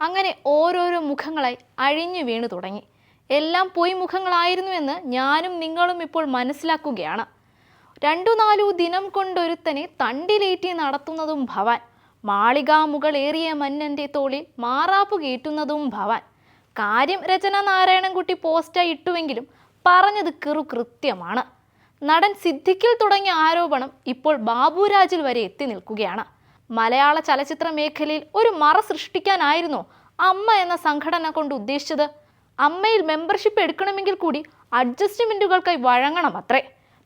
അങ്ങനെ ഓരോരോ മുഖങ്ങളായി അഴിഞ്ഞു വീണു തുടങ്ങി. എല്ലാം പൊയ് മുഖങ്ങളായിരുന്നുവെന്ന് ഞാനും നിങ്ങളും ഇപ്പോൾ മനസ്സിലാക്കുകയാണ്. രണ്ടു നാലു ദിനം കൊണ്ടൊരുത്തനെ തണ്ടിലേറ്റി നടത്തുന്നതും ഭവാൻ. മാളികാമുകളേറിയ മന്നന്റെ തോളിൽ മാറാപ്പ് കയറ്റുന്നതും ഭവാൻ. കാര്യം രചന നാരായണൻകുട്ടി പോസ്റ്റായി ഇട്ടുവെങ്കിലും പറഞ്ഞത് കിറു കൃത്യമാണ്. നടൻ സിദ്ധിക്കിൽ തുടങ്ങിയ ആരോപണം ഇപ്പോൾ ബാബുരാജിൽ വരെ എത്തി നിൽക്കുകയാണ്. മലയാള ചലച്ചിത്ര മേഖലയിൽ ഒരു മറ സൃഷ്ടിക്കാനായിരുന്നോ അമ്മ എന്ന സംഘടന കൊണ്ട് ഉദ്ദേശിച്ചത്. അമ്മയിൽ മെമ്പർഷിപ്പ് എടുക്കണമെങ്കിൽ കൂടി അഡ്ജസ്റ്റ്മെന്റുകൾക്കായി വഴങ്ങണം അത്രേ.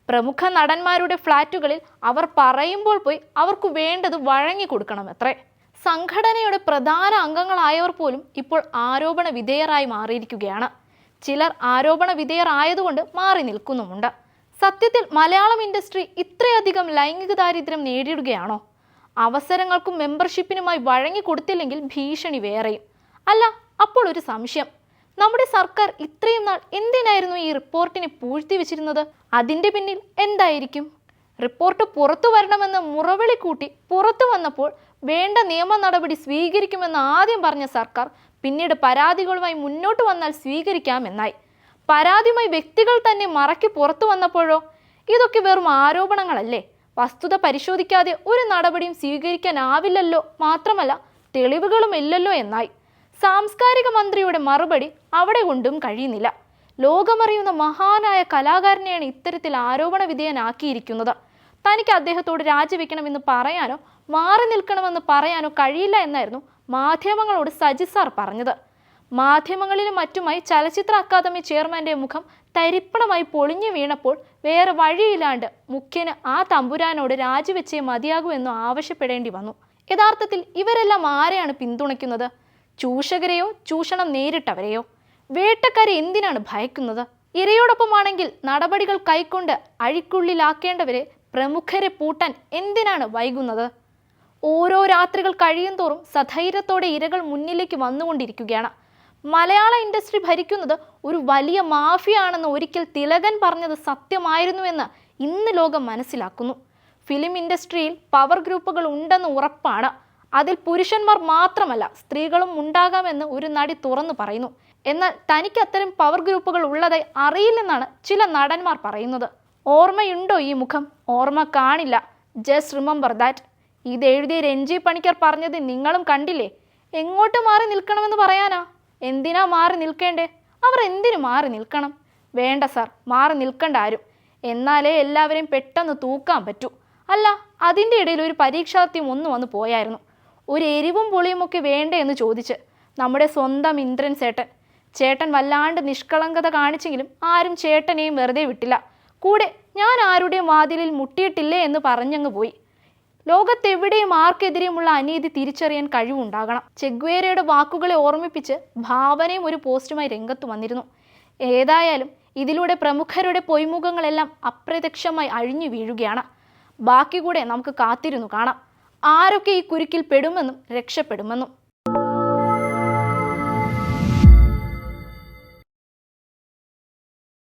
പ്രമുഖ നടന്മാരുടെ ഫ്ലാറ്റുകളിൽ അവർ പറയുമ്പോൾ പോയി അവർക്ക് വേണ്ടത് വഴങ്ങി കൊടുക്കണം അത്രേ. സംഘടനയുടെ പ്രധാന അംഗങ്ങളായവർ പോലും ഇപ്പോൾ ആരോപണ വിധേയരായി മാറിയിരിക്കുകയാണ്. ചിലർ ആരോപണ വിധേയരായതുകൊണ്ട് മാറി നിൽക്കുന്നുമുണ്ട്. സത്യത്തിൽ മലയാളം ഇൻഡസ്ട്രി ഇത്രയധികം ലൈംഗിക ദാരിദ്ര്യം നേരിടുകയാണോ? അവസരങ്ങൾക്കും മെമ്പർഷിപ്പിനുമായി വഴങ്ങി കൊടുത്തില്ലെങ്കിൽ ഭീഷണി വേറെയും. അല്ല അപ്പോൾ ഒരു സംശയം. നമ്മുടെ സർക്കാർ ഇത്രയും നാൾ എന്തിനായിരുന്നു ഈ റിപ്പോർട്ടിനെ പൂഴ്ത്തി വെച്ചിരുന്നത്? അതിന്റെ പിന്നിൽ എന്തായിരിക്കും? റിപ്പോർട്ട് പുറത്തു വരണമെന്ന് മുറവിളി കൂട്ടി പുറത്തു വന്നപ്പോൾ വേണ്ട നിയമ നടപടി സ്വീകരിക്കുമെന്ന് ആദ്യം പറഞ്ഞ സർക്കാർ പിന്നീട് പരാതികളുമായി മുന്നോട്ട് വന്നാൽ സ്വീകരിക്കാമെന്നായി. പരാതിയുമായി വ്യക്തികൾ തന്നെ മറക്കി പുറത്തു വന്നപ്പോഴോ? ഇതൊക്കെ വെറും ആരോപണങ്ങളല്ലേ? വസ്തുത പരിശോധിക്കാതെ ഒരു നടപടിയും സ്വീകരിക്കാനാവില്ലല്ലോ മാത്രമല്ല തെളിവുകളും ഇല്ലല്ലോ എന്നായി. സാംസ്കാരിക മന്ത്രിയുടെ മറുപടി അവിടെ കൊണ്ടും കഴിയുന്നില്ല. ലോകമറിയുന്ന മഹാനായ കലാകാരനെയാണ് ഇത്തരത്തിൽ ആരോപണ വിധേയനാക്കിയിരിക്കുന്നത്. തനിക്ക് അദ്ദേഹത്തോട് രാജിവെക്കണമെന്ന് പറയാനോ മാറി നിൽക്കണമെന്ന് പറയാനോ കഴിയില്ല എന്നായിരുന്നു മാധ്യമങ്ങളോട് സജി സാർ പറഞ്ഞത്. മാധ്യമങ്ങളിലും മറ്റുമായി ചലച്ചിത്ര അക്കാദമി ചെയർമാന്റെ മുഖം തരിപ്പണമായി പൊളിഞ്ഞു വീണപ്പോൾ വേറെ വഴിയില്ലാണ്ട് മുഖ്യന് ആ തമ്പുരാനോട് രാജിവെച്ചേ മതിയാകൂ എന്ന് ആവശ്യപ്പെടേണ്ടി വന്നു. യഥാർത്ഥത്തിൽ ഇവരെല്ലാം ആരെയാണ് പിന്തുണയ്ക്കുന്നത്? ചൂഷകരെയോ ചൂഷണം നേരിട്ടവരെയോ? വേട്ടക്കാരെ എന്തിനാണ് ഭയക്കുന്നത്? ഇരയോടൊപ്പമാണെങ്കിൽ നടപടികൾ കൈക്കൊണ്ട് അഴിക്കുള്ളിലാക്കേണ്ടവരെ പ്രമുഖരെ പൂട്ടാൻ എന്തിനാണ് വൈകുന്നത്? ഓരോ രാത്രികൾ കഴിയും തോറും സധൈര്യത്തോടെ ഇരകൾ മുന്നിലേക്ക് വന്നുകൊണ്ടിരിക്കുകയാണ്. മലയാള ഇൻഡസ്ട്രി ഭരിക്കുന്നത് ഒരു വലിയ മാഫിയാണെന്ന് ഒരിക്കൽ തിലകൻ പറഞ്ഞത് സത്യമായിരുന്നുവെന്ന് ഇന്ന് ലോകം മനസ്സിലാക്കുന്നു. ഫിലിം ഇൻഡസ്ട്രിയിൽ പവർ ഗ്രൂപ്പുകൾ ഉണ്ടെന്ന് ഉറപ്പാണ്. അതിൽ പുരുഷന്മാർ മാത്രമല്ല സ്ത്രീകളും ഉണ്ടാകാമെന്ന് ഒരു നടി തുറന്നു പറയുന്നു. എന്നാൽ തനിക്ക് അത്തരം പവർ ഗ്രൂപ്പുകൾ ഉള്ളതായി അറിയില്ലെന്നാണ് ചില നടന്മാർ പറയുന്നത്. ഓർമ്മയുണ്ടോ ഈ മുഖം? ഓർമ്മ കാണില്ല. Just remember that. ഇത് എഴുതിയ രഞ്ജി പണിക്കർ പറഞ്ഞത് നിങ്ങളും കണ്ടില്ലേ? എങ്ങോട്ട് മാറി നിൽക്കണമെന്ന് പറയാനാ? എന്തിനാ മാറി നിൽക്കേണ്ടേ? അവർ എന്തിനു മാറി നിൽക്കണം? വേണ്ട സാർ മാറി നിൽക്കണ്ട ആരും. എന്നാലേ എല്ലാവരെയും പെട്ടെന്ന് തൂക്കാൻ പറ്റൂ. അല്ല അതിന്റെ ഇടയിൽ ഒരു പരീക്ഷാർത്ഥ്യം ഒന്ന് വന്ന് പോയായിരുന്നു. ഒരു എരിവും പുളിയുമൊക്കെ വേണ്ടേ എന്ന് ചോദിച്ച് നമ്മുടെ സ്വന്തം ഇന്ദ്രൻ ചേട്ടൻ. ചേട്ടൻ വല്ലാണ്ട് നിഷ്കളങ്കത കാണിച്ചെങ്കിലും ആരും ചേട്ടനെയും വെറുതെ വിട്ടില്ല. കൂടെ ഞാൻ ആരുടെയും വാതിലിൽ മുട്ടിയിട്ടില്ലേ എന്ന് പറഞ്ഞങ്ങ് പോയി. ലോകത്തെവിടെയും ആർക്കെതിരെയുമുള്ള അനീതി തിരിച്ചറിയാൻ കഴിവുണ്ടാകണം. ചെഗ്വേരയുടെ വാക്കുകളെ ഓർമ്മിപ്പിച്ച് ഭാവനയും ഒരു പോസ്റ്റുമായി രംഗത്ത് വന്നിരുന്നു. ഏതായാലും ഇതിലൂടെ പ്രമുഖരുടെ പൊയ്മുഖങ്ങളെല്ലാം അപ്രത്യക്ഷമായി അഴിഞ്ഞു വീഴുകയാണ്. ബാക്കി കൂടെ നമുക്ക് കാത്തിരുന്നു കാണാം. ആരൊക്കെ ഈ കുരുക്കിൽ പെടുമെന്നും രക്ഷപ്പെടുമെന്നും.